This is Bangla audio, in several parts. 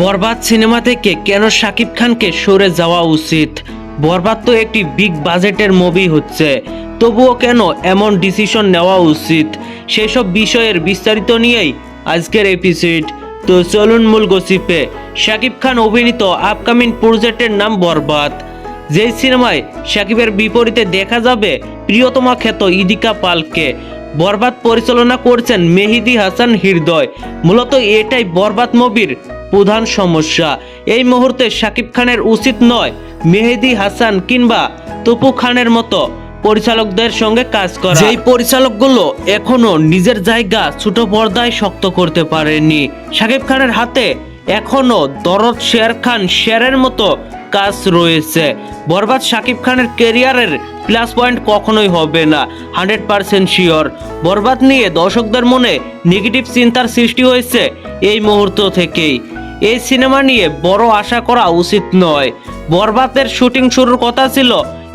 বরবাদ সিনেমা থেকে কেন শাকিব খানকে সরে যাওয়া উচিত? বরবাদ তো একটি বিগ বাজেটের মুভি হচ্ছে। তবুও কেন এমন ডিসিশন নেওয়া উচিত? সেসব বিষয়ের বিস্তারিত নিয়েই আজকের এপিসোড তো চলুন মূল গসিপে শাকিব খান অভিনীত আপকামিং প্রজেক্টের নাম বরবাদ। যেই সিনেমায় শাকিবের বিপরীতে দেখা যাবে প্রিয়তমা খ্যাত ইদিকা পালকে। বরবাদ পরিচালনা করছেন মেহিদি হাসান হৃদয়। মূলত এটাই বরবাদ মুভির প্রধান সমস্যা। এই মুহূর্তে শাকিব খানের উচিত নয় মেহেদি হাসান কিংবা তপু খানের মতো পরিচালকদের সঙ্গে কাজ করা। যেই পরিচালকগুলো এখনও নিজের জায়গা ছোট পর্দায় শক্ত করতে পারেনি শাকিব খানের হাতে এখনও দরদ শের খান শেরের মতো কাজ রয়েছে। বরবাদ শাকিব খানের কেরিয়ারের প্লাস পয়েন্ট কখনোই হবে না, হান্ড্রেড পার্সেন্ট শিওর। বরবাদ নিয়ে দর্শকদের মনে নেগেটিভ চিন্তার সৃষ্টি হয়েছে এই মুহূর্ত থেকেই। এই সিনেমা নিয়ে বড় আশা করা উচিত নয়। বরবাতের শুটিং শুরুর কথা ছিল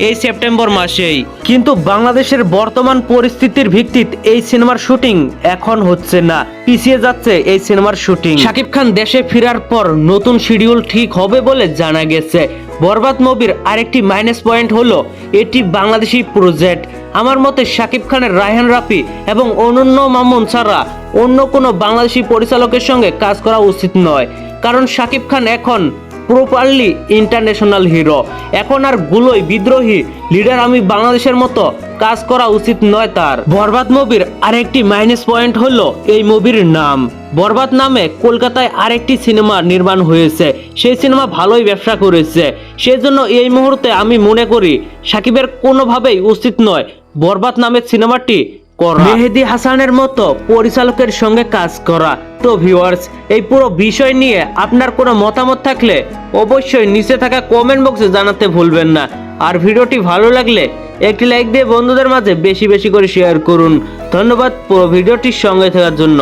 এই সেপ্টেম্বর মাসেই। কিন্তু বাংলাদেশের বর্তমান পরিস্থিতির ভিত্তিতে এই সিনেমার শুটিং এখন হচ্ছে না। পিছিয়ে যাচ্ছে এই সিনেমার শুটিং। শাকিব খান দেশে ফেরার পর নতুন শিডিউল ঠিক হবে বলে জানা গেছে। বরবাদ মুভির আরেকটি মাইনাস পয়েন্ট হলো, এটি বাংলাদেশি প্রজেক্ট। আমার মতে শাকিব খানের রায়হান রাফি এবং অনন্য মামুন ছাড়া অন্য কোনো বাংলাদেশি পরিচালকের সঙ্গে কাজ করা উচিত নয়। কারণ শাকিব খান এখন প্রপারলি ইন্টারন্যাশনাল হিরো। এখন আর গুলোই বিদ্রোহী লিডার আমি বাংলাদেশের মতো কাজ করা উচিত নয় তার। বরবাদ মুভির আরেকটি মাইনাস পয়েন্ট হলো এই মুভির নাম। বরবাদ নামে কলকাতায় আরেকটি সিনেমা নির্মাণ হয়েছে। সেই সিনেমা ভালোই ব্যবসা করেছে। সেই জন্য এই মুহূর্তে আমি মনে করি সাকিবের কোনোভাবেই উচিত নয় বরবাদ নামের সিনেমাটি করা। মেহেদি হাসানের মতো পরিচালকের সঙ্গে কাজ করা। তো ভিউয়ার্স এই পুরো বিষয় নিয়ে আপনার কোনো মতামত থাকলে অবশ্যই নিচে থাকা কমেন্ট বক্সে জানাতে ভুলবেন না। আর ভিডিওটি ভালো লাগলে একটি লাইক দিয়ে বন্ধুদের মাঝে বেশি বেশি করে শেয়ার করুন। ধন্যবাদ পুরো ভিডিওটির সঙ্গে থাকার জন্য।